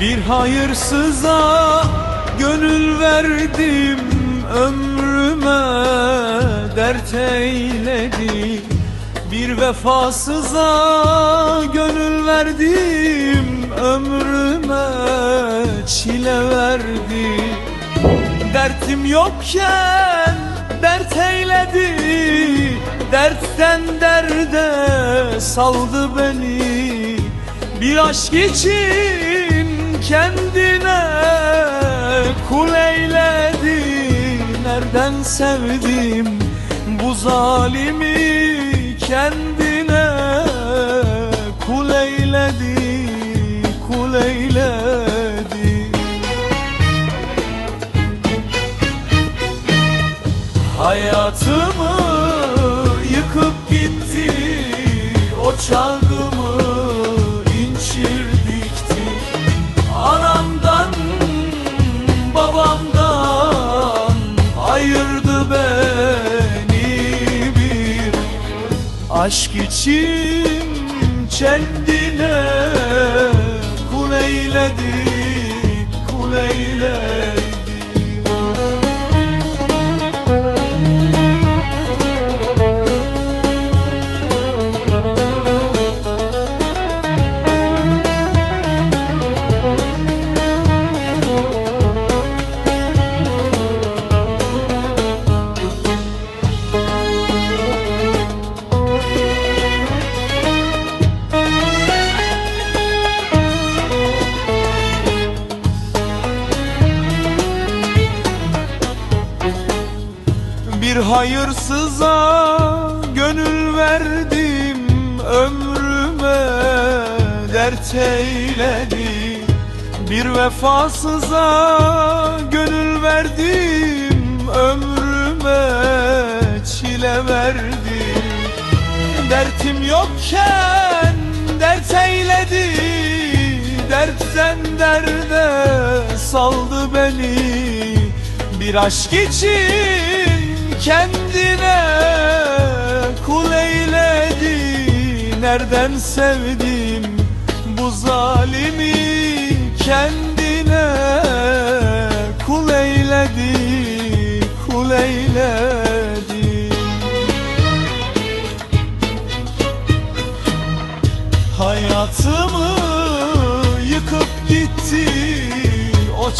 Bir hayırsıza gönül verdim ömrüme dert eyledi Bir vefasıza gönül verdim ömrüme çile verdi Dertim yokken dert eyledi Dertten derde saldı beni. Bir aşk için kendine kul eyledi. Nereden sevdim bu zalimi kendine kul eyledi kul eyledi. Hayatımı yıkıp gitti O çağımı beni bir Aşk için kendine kul eyledi kul Bir hayırsıza gönül verdim ömrüme dert eyledi Bir vefasıza gönül verdim ömrüme çile verdi Dertim yokken dert eyledi Dertten derde saldı beni. Bir aşk için kendine kul eyledi. Nereden sevdim bu zalimi? Kendine kul eyledi Kul eyledi. Hayatımı yıkıp gitti o